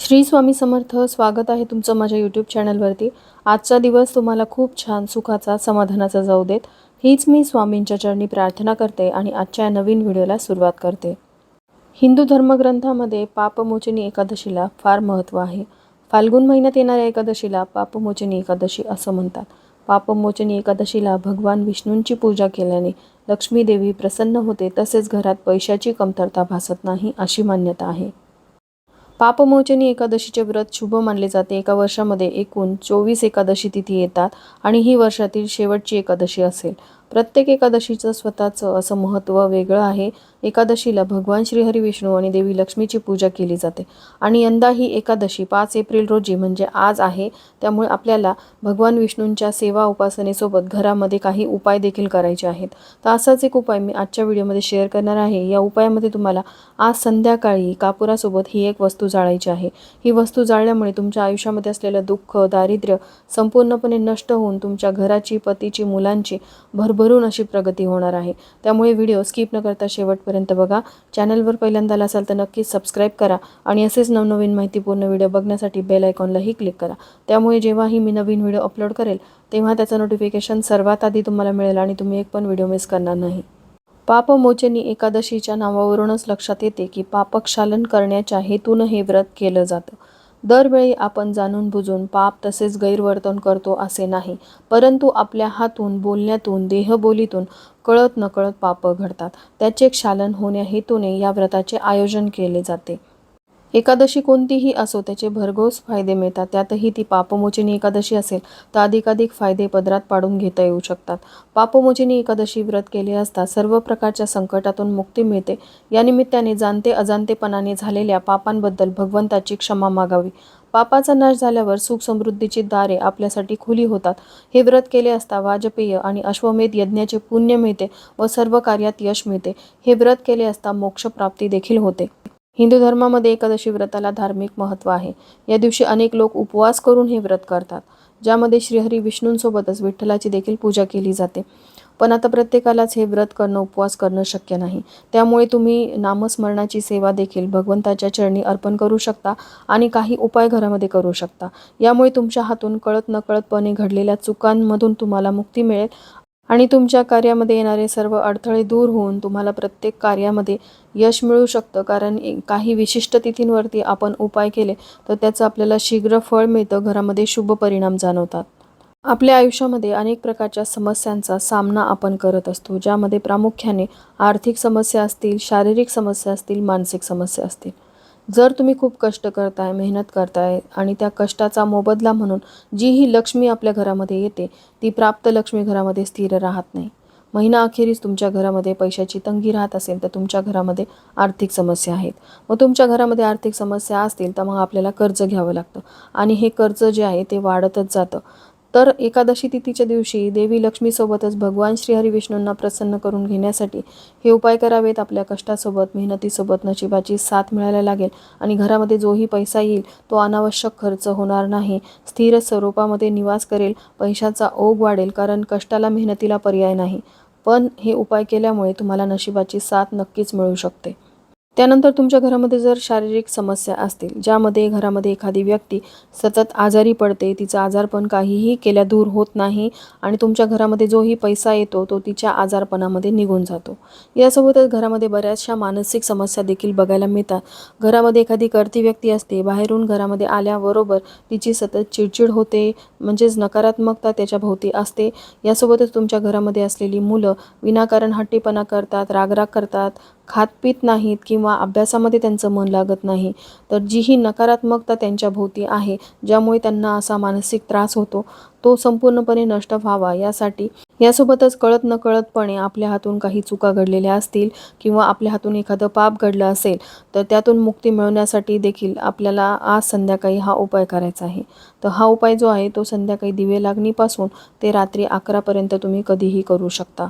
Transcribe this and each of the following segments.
श्री स्वामी समर्थ स्वागत आहे तुमचं माझ्या यूट्यूब चॅनलवरती आजचा दिवस तुम्हाला खूप छान सुखाचा समाधानाचा जाऊ देत. हीच मी स्वामींच्या चरणी प्रार्थना करते आणि आजच्या या नवीन व्हिडिओला सुरुवात करते. हिंदू धर्मग्रंथामध्ये पापमोचनी एकादशीला फार महत्त्व आहे. फाल्गुन महिन्यात येणाऱ्या एकादशीला पापमोचनी एकादशी असं म्हणतात. पापमोचनी एकादशीला भगवान विष्णूंची पूजा केल्याने लक्ष्मीदेवी प्रसन्न होते तसेच घरात पैशाची कमतरता भासत नाही अशी मान्यता आहे. पापमोचनी एकादशीचे व्रत शुभ मानले जाते. एका वर्षामध्ये एकूण चोवीस एकादशी तिथी येतात आणि ही वर्षातील शेवटची एकादशी असेल. प्रत्येक एकादशीचं स्वतःचं असं महत्त्व वेगळं आहे. एकादशीला भगवान श्रीहरी विष्णू आणि देवी लक्ष्मीची पूजा केली जाते. आणि यंदा ही एकादशी पाच एप्रिल रोजी म्हणजे आज आहे. त्यामुळे आपल्याला भगवान विष्णूंच्या सेवा उपासनेसोबत घरामध्ये काही उपाय देखील करायचे आहेत. तर असाच एक उपाय मी आजच्या व्हिडिओमध्ये शेअर करणार आहे. या उपायामध्ये तुम्हाला आज संध्याकाळी कापुरासोबत ही एक वस्तू जाळायची आहे. ही वस्तू जाळल्यामुळे तुमच्या आयुष्यामध्ये असलेलं दुःख दारिद्र्य संपूर्णपणे नष्ट होऊन तुमच्या घराची पतीची मुलांची भरून अशी प्रगती होणार आहे. त्यामुळे व्हिडिओ स्किप न करता शेवटपर्यंत बघा. चॅनलवर पहिल्यांदा आला असाल तर नक्कीच सबस्क्राईब करा आणि असेच नवनवीन माहितीपूर्ण व्हिडिओ बघण्यासाठी बेल आयकॉनलाही क्लिक करा. त्यामुळे जेव्हाही मी नवीन व्हिडिओ अपलोड करेल तेव्हा त्याचं नोटिफिकेशन सर्वात आधी तुम्हाला मिळेल आणि तुम्ही एक पण व्हिडिओ मिस करणार नाही. पापमोचनी एकादशीच्या नावावरूनच लक्षात येते की पापक्षालन करण्याच्या हेतून हे व्रत केलं जातं. दरवेळी आपण जाणून बुजून पाप तसेच गैरवर्तन करतो असे नाही परंतु आपल्या हातून बोलण्यातून देहबोलीतून कळत नकळत पाप घडतात. त्याचे क्षालन होण्या हेतूने या व्रताचे आयोजन केले जाते. एकादशी कोणतीही असो त्याचे भरघोस फायदे मिळतात. त्यातही ती पापमोचिनी एकादशी असेल तर अधिकाधिक फायदे पदरात पाडून घेता येऊ शकतात. पापमोचिनी एकादशी व्रत केले असता सर्व प्रकारच्या संकटातून मुक्ती मिळते. या निमित्ताने जाणते अजाणतेपणाने झालेल्या पापांबद्दल भगवंताची क्षमा मागावी. पापाचा नाश झाल्यावर सुख समृद्धीची दारे आपल्यासाठी खुली होतात. हे व्रत केले असता वाजपेय आणि अश्वमेध यज्ञाचे पुण्य मिळते व सर्व कार्यात यश मिळते. हे व्रत केले असता मोक्षप्राप्ती देखील होते. हिंदू धर्मामध्ये एकादशी व्रताला धार्मिक महत्त्व आहे. या दिवशी अनेक लोक उपवास करून हे व्रत करतात ज्यामध्ये श्रीहरी विष्णूंसोबतच विठ्ठलाची देखील पूजा केली जाते. पण आता प्रत्येकालाच हे व्रत करणं उपवास करणं शक्य नाही. त्यामुळे तुम्ही नामस्मरणाची सेवा देखील भगवंताच्या चरणी अर्पण करू शकता आणि काही उपाय घरामध्ये करू शकता. यामुळे तुमच्या हातून कळत नकळतपणे घडलेल्या चुकांमधून तुम्हाला मुक्ती मिळेल. आणि तुमच्या कार्यामध्ये येणारे सर्व अडथळे दूर होऊन तुम्हाला प्रत्येक कार्यामध्ये यश मिळू शकतं. कारण काही विशिष्ट तिथींवरती आपण उपाय केले तर त्याचं आपल्याला शीघ्र फळ मिळतं घरामध्ये शुभ परिणाम जाणवतात. आपल्या आयुष्यामध्ये अनेक प्रकारच्या समस्यांचा सामना आपण करत असतो ज्यामध्ये प्रामुख्याने आर्थिक समस्या असतील शारीरिक समस्या असतील मानसिक समस्या असतील. जर तुम्ही खूप कष्ट करताय मेहनत करताय आणि त्या कष्टाचा मोबदला म्हणून जी ही लक्ष्मी आपल्या घरामध्ये येते ती प्राप्त लक्ष्मी घरामध्ये स्थिर राहत नाही. महिना अखेरीस तुमच्या घरामध्ये पैशाची तंगी राहत असेल तर तुमच्या घरामध्ये आर्थिक समस्या आहेत. मग तुमच्या घरामध्ये आर्थिक समस्या असतील तर मग आपल्याला कर्ज घ्यावं लागतं. आणि हे कर्ज जे आहे ते वाढतच जातं. तर एकादशी तिथीच्या दिवशी देवी लक्ष्मीसोबतच भगवान श्रीहरी विष्णूंना प्रसन्न करून घेण्यासाठी हे उपाय करावेत. आपल्या कष्टासोबत मेहनतीसोबत नशिबाची साथ मिळायला लागेल आणि घरामध्ये जोही पैसा येईल तो अनावश्यक खर्च होणार नाही. स्थिर स्वरूपामध्ये निवास करेल पैशाचा ओघ वाढेल कारण कष्टाला मेहनतीला पर्याय नाही. पण हे उपाय केल्यामुळे तुम्हाला नशिबाची साथ नक्कीच मिळू शकते. त्यानंतर तुमच्या घरामध्ये जर शारीरिक समस्या असतील ज्यामध्ये घरामध्ये एखादी व्यक्ती सतत आजारी पडते तिचा आजारपण काहीही केल्या दूर होत नाही आणि तुमच्या घरामध्ये जोही पैसा येतो तो तिच्या आजारपणामध्ये निघून जातो. यासोबतच घरामध्ये बऱ्याचशा मानसिक समस्या देखील बघायला मिळतात. घरामध्ये एखादी करती व्यक्ती असते बाहेरून घरामध्ये आल्याबरोबर तिची सतत चिडचिड होते म्हणजेच नकारात्मकता त्याच्या भोवती असते. यासोबतच तुमच्या घरामध्ये असलेली मुलं विनाकारण हट्टीपणा करतात रागराग करतात खात पित नाहीत किंवा अभ्यासामध्ये त्यांचं मन लागत नाही. तर जी ही नकारात्मकता त्यांच्या भोवती आहे ज्यामुळे त्यांना असा मानसिक त्रास होतो तो संपूर्णपणे नष्ट व्हावा. यासाठी यासोबतच कळत नकळतपणे आपल्या हातून काही चुका घडलेल्या असतील किंवा आपल्या हातून एखादं पाप घडलं असेल तर त्यातून मुक्ती मिळवण्यासाठी देखील आपल्याला आज संध्याकाळी हा उपाय करायचा आहे. तर हा उपाय जो आहे तो संध्याकाळी दिवे लागणीपासून ते रात्री अकरापर्यंत तुम्ही कधीही करू शकता.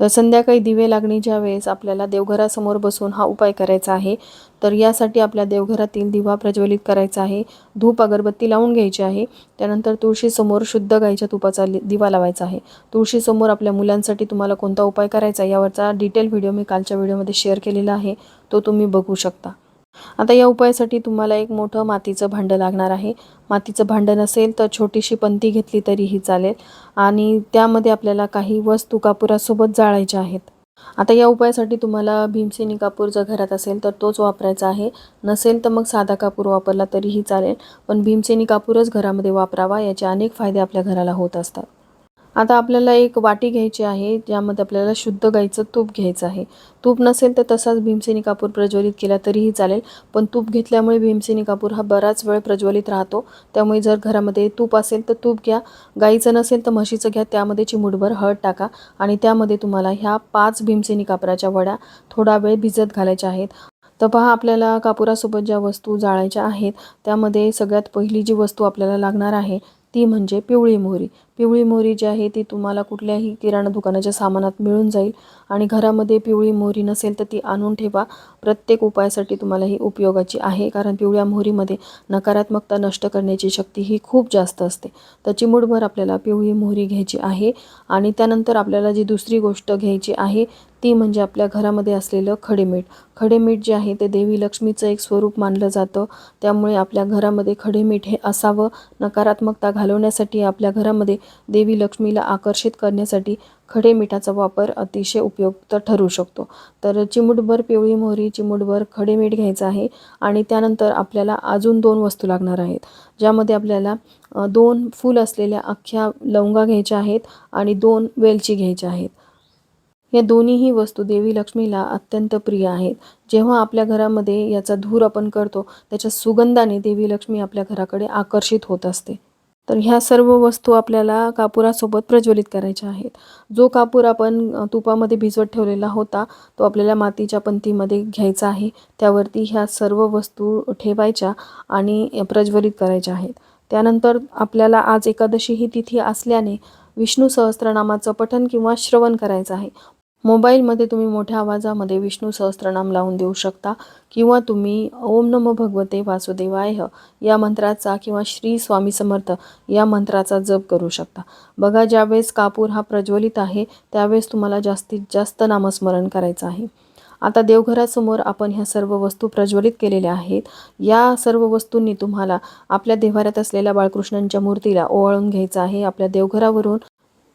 तर संध्याकाळी दिवे लागणीच्या वेळेस आपल्याला देवघरासमोर बसून हा उपाय करायचा आहे. तर यासाठी आपल्या देवघरातील दिवा प्रज्वलित करायचा आहे. धूप अगरबत्ती लावून घ्यायची आहे. त्यानंतर तुळशीसमोर शुद्ध गाईच्या तुपाचा दिवा लावायचा आहे. तुळशीसमोर आपल्या मुलांसाठी तुम्हाला कोणता उपाय करायचा यावरचा डिटेल व्हिडिओ मी कालच्या व्हिडिओमध्ये शेअर केलेला आहे. तो तुम्ही बघू शकता. आता या उपायासाठी तुम्हाला एक मोठं मातीचं भांडं लागणार आहे. मातीचं भांडं नसेल तर छोटीशी पंती घेतली तरीही चालेल. आणि त्यामध्ये आपल्याला काही वस्तू कापुरासोबत जाळायच्या आहेत. आता या उपायासाठी तुम्हाला भीमसेनी कापूर जर घरात असेल तर तोच वापरायचा आहे. नसेल तर मग साधा कापूर वापरला तरीही चालेल. पण भीमसेनी कापूरच घरामध्ये वापरावा. याचे अनेक फायदे आपल्या घराला होत असतात. आता आपल्याला एक वाटी घ्यायची आहे ज्यामध्ये आपल्याला शुद्ध गाईचं तूप घ्यायचं आहे. तूप नसेल तर तसाच भीमसेनी कापूर प्रज्वलित केला तरीही चालेल पण तूप घेतल्यामुळे भीमसेनी कापूर हा बराच वेळ प्रज्वलित राहतो. त्यामुळे जर घरामध्ये तूप असेल तर तूप घ्या गाईचं नसेल तर म्हशीचं घ्या त्यामध्ये चिमूटभर हळद टाका आणि त्यामध्ये तुम्हाला ह्या पाच भीमसेनी कापराच्या वड्या थोडा वेळ भिजत घालायच्या आहेत. तर पहा आपल्याला कापुरासोबत ज्या वस्तू जाळायच्या आहेत त्यामध्ये सगळ्यात पहिली जी वस्तू आपल्याला लागणार आहे ती म्हणजे पिवळी मोहरी. पिवळी मोहरी जी आहे ती तुम्हाला कुठल्याही किराणा दुकानाच्या सामानात मिळून जाईल. आणि घरामध्ये पिवळी मोहरी नसेल तर ती आणून ठेवा. प्रत्येक उपायासाठी तुम्हाला ही उपयोगाची आहे. कारण पिवळ्या मोहरीमध्ये नकारात्मकता नष्ट करण्याची शक्ती ही खूप जास्त असते. तर चिमूटभर आपल्याला पिवळी मोहरी घ्यायची आहे. आणि त्यानंतर आपल्याला जी दुसरी गोष्ट घ्यायची आहे ती म्हणजे आपल्या घरामध्ये असलेलं खडेमीठ. खडेमीठ जे आहे ते देवी लक्ष्मीचं एक स्वरूप मानलं जातं. त्यामुळे आपल्या घरामध्ये खडेमीठ हे असावं. नकारात्मकता घालवण्यासाठी आपल्या घरामध्ये देवी लक्ष्मीला आकर्षित करण्यासाठी खडे मिठाचा वापर अतिशय उपयुक्त ठरू शकतो. तर चिमूटभर पिवळी मोहरी चिमूटभर खडे मीठ घ्यायचं आहे आणि त्यानंतर आपल्याला अजून दोन वस्तू लागणार आहेत ज्यामध्ये आपल्याला दोन फूल असलेल्या अख्ख्या लवंगा घ्यायच्या आहेत आणि दोन वेलची घ्यायच्या आहेत. या दोन्हीही वस्तू देवी लक्ष्मीला अत्यंत प्रिय आहेत. जेव्हा आपल्या घरामध्ये याचा धूर आपण करतो त्याच्या सुगंधाने देवी लक्ष्मी आपल्या घराकडे आकर्षित होत असते. तर ह्या सर्व वस्तू आपल्याला कापुरासोबत प्रज्वलित करायच्या आहेत. जो कापूर आपण तुपामध्ये भिजवत ठेवलेला होता तो आपल्याला मातीच्या पंथीमध्ये घ्यायचा आहे. त्यावरती ह्या सर्व वस्तू ठेवायच्या आणि प्रज्वलित करायच्या आहेत. त्यानंतर आपल्याला आज एकादशी ही तिथी असल्याने विष्णू सहस्त्रनामाचं पठन किंवा श्रवण करायचं आहे. मोबाईलमध्ये तुम्ही मोठ्या आवाजामध्ये विष्णू सहस्त्रनाम लावून देऊ शकता किंवा तुम्ही ओम नमो भगवते वासुदेवाय या मंत्राचा किंवा श्री स्वामी समर्थ या मंत्राचा जप करू शकता. बघा ज्यावेळेस कापूर हा प्रज्वलित आहे त्यावेळेस तुम्हाला जास्तीत जास्त नामस्मरण करायचं आहे. आता देवघरासमोर आपण ह्या सर्व वस्तू प्रज्वलित केलेल्या आहेत. या सर्व वस्तूंनी तुम्हाला आपल्या देव्हाऱ्यात असलेल्या बाळकृष्णांच्या मूर्तीला ओवाळून घ्यायचं आहे. आपल्या देवघरावरून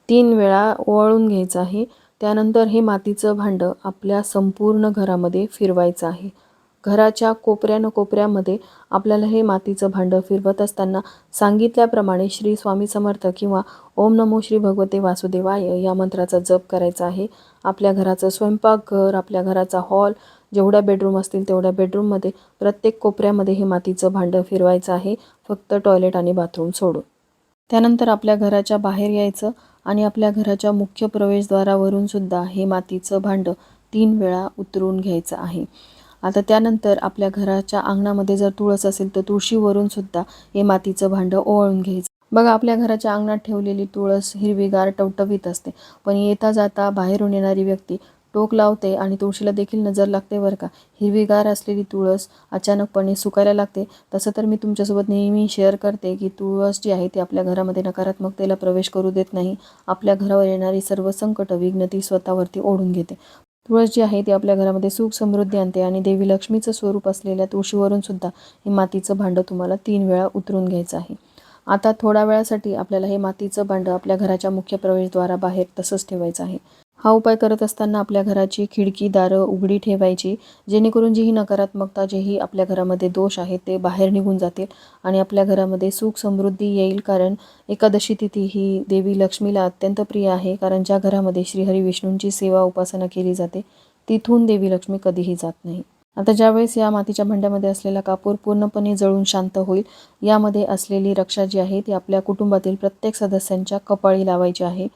तीन वेळा ओवाळून घ्यायचं आहे. त्यानंतर हे मातीचं भांडं आपल्या संपूर्ण घरामध्ये फिरवायचं आहे. घराच्या कोपऱ्यानं कोपऱ्यामध्ये आपल्याला हे मातीचं भांडं फिरवत असताना सांगितल्याप्रमाणे श्री स्वामी समर्थ किंवा ओम नमो श्री भगवते वासुदेवाय या मंत्राचा जप करायचा आहे. आपल्या घराचं स्वयंपाकघर आपल्या घराचा हॉल जेवढ्या बेडरूम असतील तेवढ्या बेडरूममध्ये प्रत्येक कोपऱ्यामध्ये हे मातीचं भांडं फिरवायचं आहे. फक्त टॉयलेट आणि बाथरूम सोडून. त्यानंतर आपल्या घराच्या बाहेर यायचं. आणि आपल्या घराच्या मुख्य प्रवेशद्वारावरून सुद्धा हे मातीचं भांडं तीन वेळा उतरून घ्यायचं आहे. आता त्यानंतर आपल्या घराच्या अंगणामध्ये जर तुळस असेल तर तुळशीवरून सुद्धा हे मातीचं भांडं ओवाळून घ्यायचं. बघा आपल्या घराच्या अंगणात ठेवलेली तुळस हिरवीगार टवटवीत असते. पण येता जाता बाहेरून येणारी व्यक्ती टोक लावते आणि तुळशीला देखील नजर लागते बरं का. हिरवीगार असलेली तुळस अचानकपणे सुकायला लागते. तसं तर मी तुमच्यासोबत नेहमी शेअर करते की तुळस जी आहे ती आपल्या घरामध्ये नकारात्मकतेला प्रवेश करू देत नाही. आपल्या घरावर येणारी सर्व संकट विघ्न ती स्वतःवरती ओढून घेते. तुळस जी आहे ती आपल्या घरामध्ये सुख समृद्धी आणते आणि देवी लक्ष्मीचं स्वरूप असलेल्या तुळशीवरून सुद्धा हे मातीचं भांडं तुम्हाला तीन वेळा उतरून घ्यायचं आहे. आता थोड्या वेळासाठी आपल्याला हे मातीचं भांडं आपल्या घराच्या मुख्य प्रवेशद्वाराबाहेर तसंच ठेवायचं आहे. हा उपाय करत असताना आपल्या घराची खिडकी दारं उघडी ठेवायची जेणेकरून जी ही नकारात्मकता जेही आपल्या घरामध्ये दोष आहेत ते बाहेर निघून जातील आणि आपल्या घरामध्ये सुख समृद्धी येईल. कारण एकादशी तिथी ही देवी लक्ष्मीला अत्यंत प्रिय आहे. कारण ज्या घरामध्ये श्रीहरी विष्णूंची सेवा उपासना केली जाते तिथून देवी लक्ष्मी कधीही जात नाही. आता ज्यावेळेस या मातीच्या भांड्यामध्ये असलेला कापूर पूर्णपणे जळून शांत होईल यामध्ये असलेली रक्षा जी आहे ती आपल्या कुटुंबातील प्रत्येक सदस्यांच्या कपाळी लावायची आहे.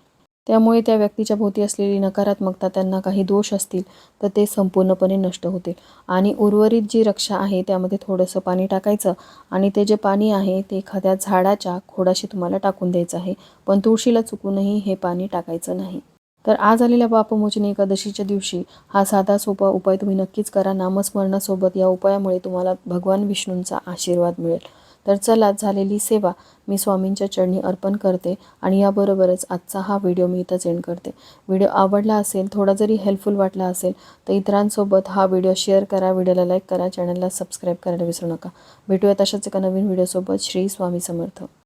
त्यामुळे त्या व्यक्तीच्या भोवती असलेली नकारात्मकता त्यांना काही दोष असतील तर ते संपूर्णपणे नष्ट होतील. आणि उर्वरित जी रक्षा आहे त्यामध्ये थोडंसं पाणी टाकायचं आणि ते जे पाणी आहे ते एखाद्या झाडाच्या खोडाशी तुम्हाला टाकून द्यायचं आहे. पण तुळशीला चुकूनही हे पाणी टाकायचं नाही. तर आज आलेल्या पापमोचनी एकादशीच्या दिवशी हा साधा सोपा उपाय तुम्ही नक्कीच करा. नामस्मरणासोबत या उपायामुळे तुम्हाला भगवान विष्णूंचा आशीर्वाद मिळेल. तर चला झालेली सेवा मी स्वामींच्या चरणी अर्पण करते आणि याबरोबरच आजचा हा व्हिडिओ मी इथंच एंड करते. व्हिडिओ आवडला असेल थोडा जरी हेल्पफुल वाटला असेल तर इतरांसोबत हा व्हिडिओ शेअर करा व्हिडिओला लाईक करा चॅनलला सबस्क्राईब करायला विसरू नका. भेटूयात अशाच एका नवीन व्हिडिओसोबत. श्री स्वामी समर्थ.